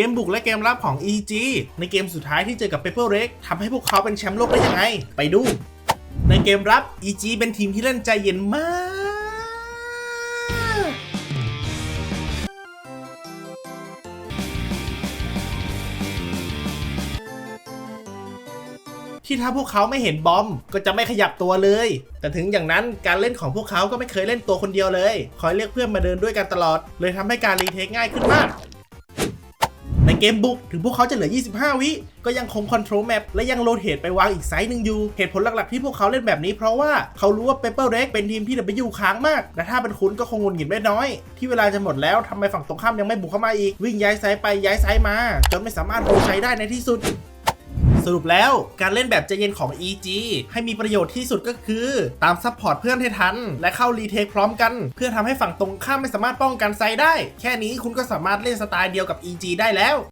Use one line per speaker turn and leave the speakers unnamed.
เกมบุกและเกมรับของ EG ในเกมสุดท้ายที่เจอกับ Pepper r e g ทำให้พวกเขาเป็นแชมป์โลกได้ยังไง ไปดู ในเกมรับ EG เป็นทีมที่เล่นใจเย็นมากที่ถ้าพวกเขาไม่เห็นบอมก็จะไม่ขยับตัวเลย แต่ถึงอย่างนั้นการเล่นของพวกเขาก็ไม่เคยเล่นตัวคนเดียวเลย คอยเรียกเพื่อนมาเดินด้วยกันตลอด เลยทำให้การรีเทคง่ายขึ้นมาก ในเกมบุกถึงพวกเขาจะเหลือ 25 วิ ก็ยังคงคอนโทรลแมปและยังโรเตทไปวางอีกไซส์หนึ่งอยู่ เหตุผลหลักๆที่พวกเขาเล่นแบบนี้เพราะว่าเขารู้ว่าเปเปอร์เร็กเป็นทีมที่ W ค้างมาก และถ้าเป็นคุณก็คงหงุดหงิดไม่น้อย ที่เวลาจะหมดแล้วทำไมฝั่งตรงข้ามยังไม่บุกเข้ามาอีก วิ่งย้ายไซส์ไปย้ายไซส์มา จนไม่สามารถโอใช้ได้ในที่สุด สรุปแล้วการเล่นแบบใจเย็นของ EG ให้มีประโยชน์ที่สุดก็คือ ตามซัพพอร์ตเพื่อนให้ทัน และเข้ารีเทคพร้อมกัน เพื่อทำให้ฝั่งตรงข้ามไม่สามารถป้องกันไซได้ แค่นี้คุณก็สามารถเล่นสไตล์เดียวกับ EG ได้แล้ว